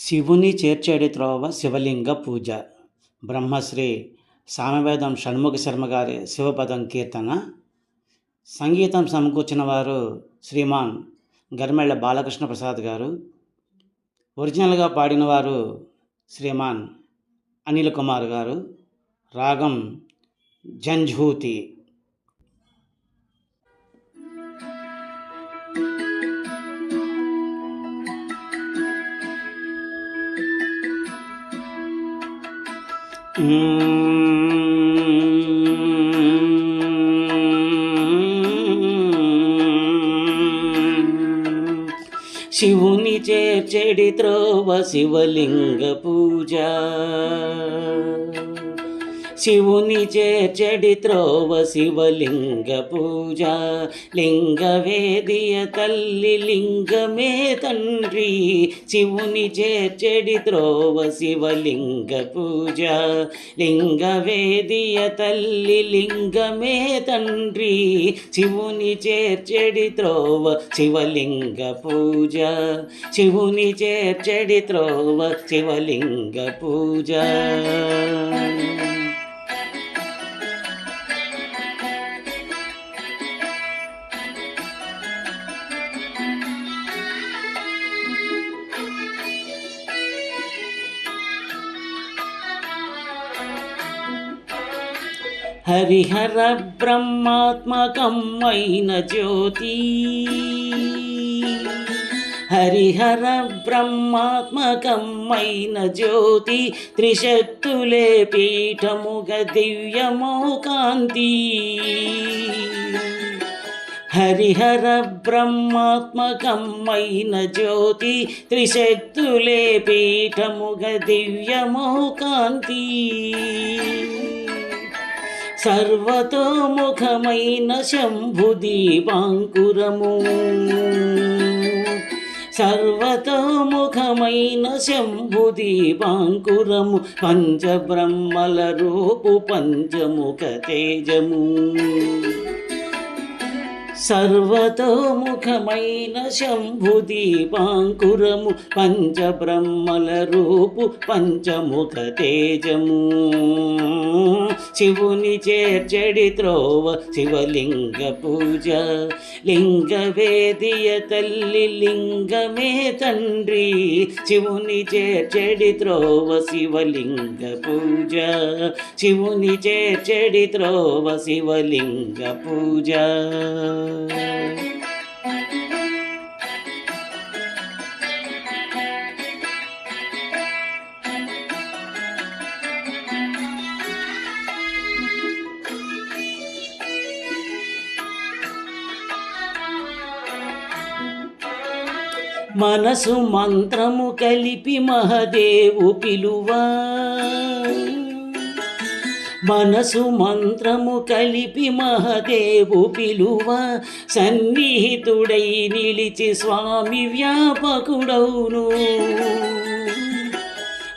శివుని చేర్చేడి త్రోవ శివలింగ పూజ. బ్రహ్మశ్రీ సామవేదం షణ్ముఖ శర్మ గారి శివపదం కీర్తన. సంగీతం సమకూర్చిన వారు శ్రీమాన్ గరిమెళ్ళ బాలకృష్ణ ప్రసాద్ గారు. ఒరిజినల్గా పాడిన వారు శ్రీమాన్ అనిల్ కుమార్ గారు. రాగం జంఝూతి. శివుని చేర్చెడి త్రోవ శివలింగ పూజ. శివుని చేర్చెడి త్రోవ శివలింగ పూజ. లింగ వేదియ తల్లి లింగమే తండ్రి. శివుని చేర్చడి త్రోవ శివలింగ పూజ. లింగ వేదియ తల్లి లింగమే తండ్రి. శివుని చేర్చడి త్రోవ శివలింగ పూజ. శివుని చేర్చడి త్రోవ శివలింగ పూజ. హరిహర బ్రహ్మాత్మకమైన జ్యోతి హరిహర బ్రహ్మాత్మకమైన జ్యోతి త్రిశక్తులే పీఠముగ దివ్యమో కాంతి హరిహర బ్రహ్మాత్మకమైన జ్యోతి త్రిశక్తులే పీఠముగ దివ్యమో కాంతి సర్వతోముఖమైన శంభుదీపాంకురము సర్వతోముఖమైన శంభుదీపాంకురము పంచబ్రహ్మల రూపు పంచముఖ తేజము. సర్వతోముఖమైన శంభుదీపాంకురము పంచబ్రహ్మల రూపు పంచముఖ తేజము. శివుని చేర్చడి త్రోవ శివలింగ పూజ. లింగ వేదియ తల్లి లింగమే తండ్రి. శివుని చేర్చడి త్రోవ శివలింగ పూజ. శివుని చేర్చడి త్రోవ శివలింగ పూజ. మనసు మంత్రము కలిపి మహదేవు పిలువా. మనసు మంత్రము కలిపి మహదేవు పిలువ సన్నిహితుడై నిలిచి స్వామి వ్యాపకుడౌను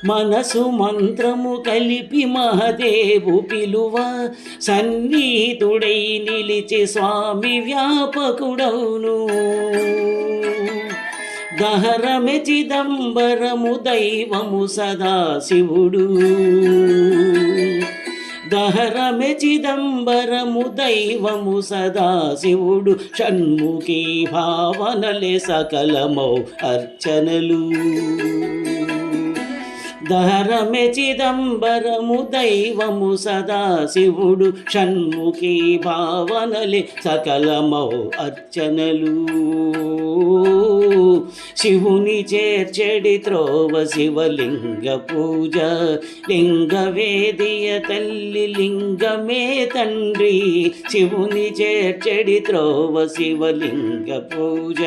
మనసు మంత్రము కలిపి మహదేవు పిలువ సన్నిహితుడై నిలిచి స్వామి వ్యాపకుడౌను దహరమె చిదంబరము దైవము సదాశివుడు దహరమె చిదంబరము దైవము సదాశివుడు షణ్ముఖీ భావనలే సకలమౌ అర్చనలు. దహరమె చిదంబరము దైవము సదాశివుడు షణ్ముఖీ భావనలే సకలమౌ అర్చనలు. శివుని చేర్చెడి త్రోవ శివలింగ పూజ. లింగ వేదియ తల్లి లింగమే తండ్రి. శివుని చేర్చెడి త్రోవ శివలింగ పూజ.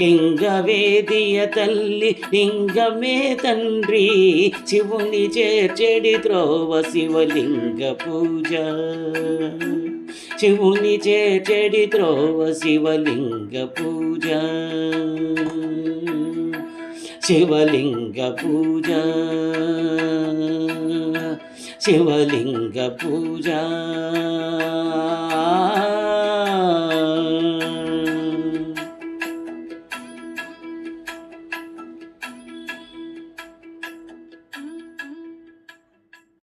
లింగ వేదియ తల్లి లింగమే తండ్రి. శివుని చేర్చెడి త్రోవ శివలింగ పూజ. శివుని చేర్చెడి త్రోవ శివలింగ పూజ. శివలింగ పూజ. శివలింగ పూజ.